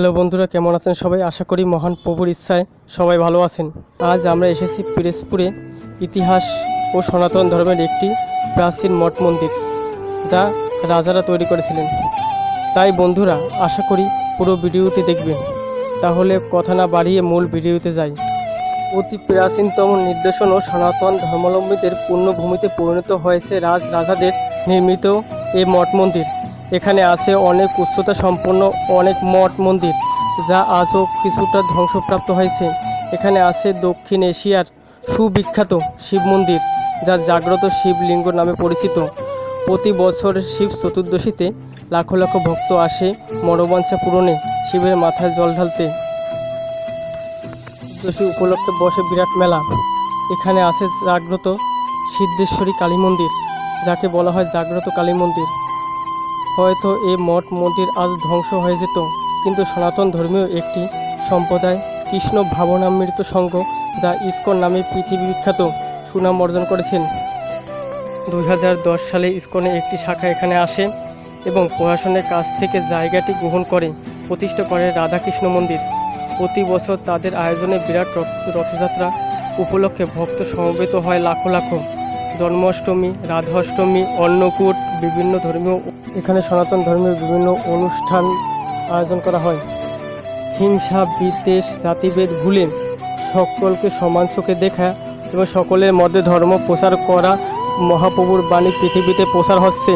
Hello বন্ধুরা, কেমন আছেন সবাই? আশা করি মহান প্রভুর ইচ্ছায় সবাই ভালো আছেন। আজ আমরা এসেছি পিরেজপুরে ইতিহাস ও সনাতন ধর্মের একটি প্রাচীন মঠ মন্দির যা রাজারা তৈরি করেছিলেন। তাই বন্ধুরা, আশা করি পুরো ভিডিওটি দেখবেন। তাহলে কথা না বাড়িয়ে মূল ভিডিওতে যাই। অতি প্রাচীনতম নির্দেশন ও সনাতন ধর্মাবলম্বীদের পূর্ণভূমিতে পরিণত হয়েছে রাজ রাজাদের নির্মিত এই মঠ মন্দির। এখানে আছে অনেক উচ্চতা সম্পন্ন অনেক মঠ মন্দির, যা আজও কিছুটা ধ্বংসপ্রাপ্ত হয়েছে। এখানে আছে দক্ষিণ এশিয়ার সুবিখ্যাত শিব মন্দির, যা জাগ্রত শিবলিঙ্গ নামে পরিচিত। প্রতি বছর শিব চতুর্দশীতে লাখো লাখো ভক্ত আসে মনোবাঞ্ছা পূরণে শিবের মাথায় জল ঢালতে। চতুর্দশী উপলক্ষে বসে বিরাট মেলা। এখানে আছে জাগ্রত সিদ্ধেশ্বরী কালী মন্দির, যাকে বলা হয় জাগ্রত কালী মন্দির। হয়তো এই মঠ মন্দির আজ ধ্বংস হয়ে যেত, কিন্তু সনাতন ধর্মীয় একটি সম্প্রদায়, কৃষ্ণ ভাবনামৃত সংঘ, যা ইস্কন নামে পৃথিবী বিখ্যাত, সুনাম অর্জন করেছেন। দু হাজার দশ সালে ইস্কনে একটি শাখা এখানে আসে এবং প্রশাসনের কাছ থেকে জায়গাটি গ্রহণ করে, প্রতিষ্ঠা করে রাধাকৃষ্ণ মন্দির। প্রতি বছর তাদের আয়োজনে বিরাট রথ- রথযাত্রা উপলক্ষে ভক্ত সমবেত হয় লাখো লাখো। জন্মাষ্টমী, রাধাষ্টমী, অন্নকূট, বিভিন্ন ধর্মীয় এখানে সনাতন ধর্মের বিভিন্ন অনুষ্ঠান আয়োজন করা হয়। হিংসা, বিদ্বেষ, জাতিভেদ ভুলে সকলকে সমান চোখে দেখা এবং সকলের মধ্যে ধর্ম প্রচার করা মহাপ্রভুর বাণী পৃথিবীতে প্রচার হচ্ছে।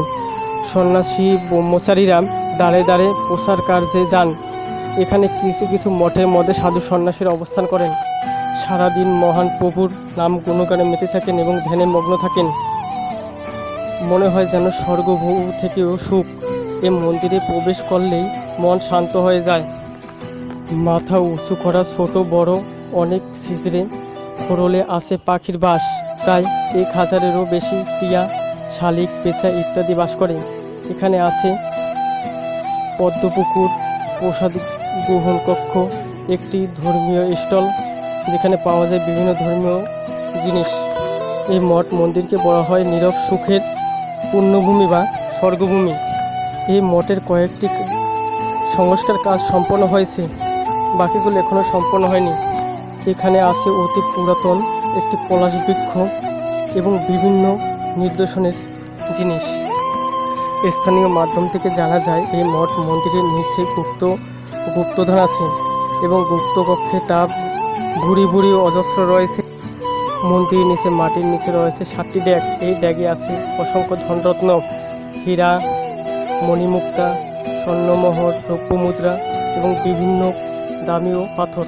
সন্ন্যাসী, ব্রহ্মচারীরা দাঁড়ে দাঁড়ে প্রচার কার্যে যান। এখানে কিছু কিছু মঠের মধ্যে সাধু সন্ন্যাসীর অবস্থান করেন। সারাদিন মহান প্রভুর নাম গুণগানে মেতে থাকেন এবং ধ্যানে মগ্ন থাকেন। মনে হয় যেন স্বর্গভূ থেকেও সুখ। এ মন্দিরে প্রবেশ করলেই মন শান্ত হয়ে যায়। মাথা উঁচু করা ছোট বড় অনেক ছিদ্রে খোরলে আছে পাখির বাস। প্রায় এক হাজারেরও বেশি টিয়া, শালিক, পেঁচা ইত্যাদি বাস করে। এখানে আছে পদ্মপুকুর, প্রসাদ গ্রহণ কক্ষ, একটি ধর্মীয় স্টল, যেখানে পাওয়া যায় বিভিন্ন ধর্মীয় জিনিস। এই মঠ মন্দিরকে বলা হয় নীরব সুখের পুণ্যভূমি বা স্বর্গভূমি। এই মঠের কয়েকটি সংস্কার কাজ সম্পন্ন হয়েছে, বাকিগুলো এখনও সম্পন্ন হয়নি। এখানে আছে অতি পুরাতন একটি পলাশ বৃক্ষ এবং বিভিন্ন নিদর্শনের জিনিস। স্থানীয় মাধ্যম থেকে জানা যায়, এই মঠ মন্দিরের নিচে গুপ্ত গুপ্তধন আছে এবং গুপ্তকক্ষে তা ভুড়ি ভুড়ি অজস্র রয়েছে। মন্দিরের নিচে, মাটির নিচে রয়েছে সাতটি ড্যাগ। এই ড্যাগে আছে অসংখ্য ধনরত্ন, হীরা, মণিমুক্তা, স্বর্ণমোহর রৌপ্য মুদ্রা এবং বিভিন্ন দামিও পাথর।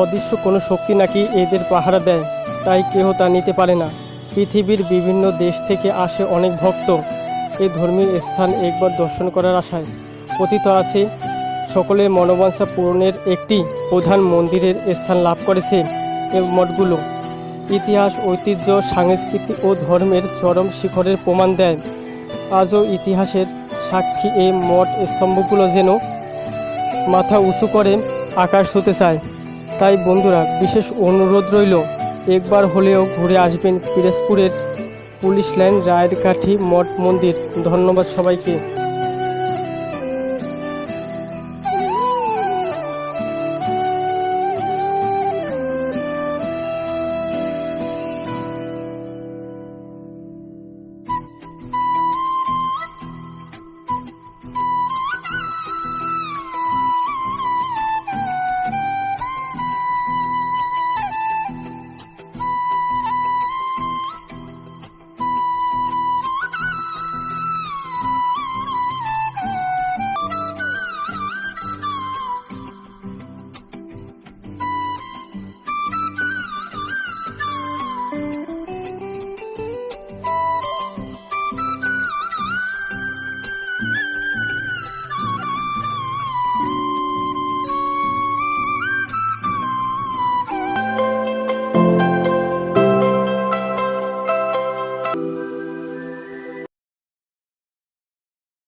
অদৃশ্য কোনো শক্তি নাকি এদের পাহারা দেয়, তাই কেহ তা নিতে পারে না। পৃথিবীর বিভিন্ন দেশ থেকে আসে অনেক ভক্ত। এই ধর্মীয় স্থান একবার দর্শন করার আশায় কথিত আছে, সকলের মনোবাঞ্ছা পূরণের একটি প্রধান মন্দিরের স্থান লাভ করেছে। মঠগুলো। ইতিহাস, ঐতিহ্য, সংস্কৃতি ও ধর্মের চরম শিখরের প্রমাণ দেয়। আজও ইতিহাসের সাক্ষী এই মঠ স্তম্ভগুলো যেন মাথা উঁচু করে আকাশ হতে চায়। তাই বন্ধুরা, বিশেষ অনুরোধ রইল, একবার হলেও ঘুরে আসবেন পিরোজপুরের পুলিশ লাইন রায়ের কাঠি মঠ মন্দির। ধন্যবাদ সবাইকে।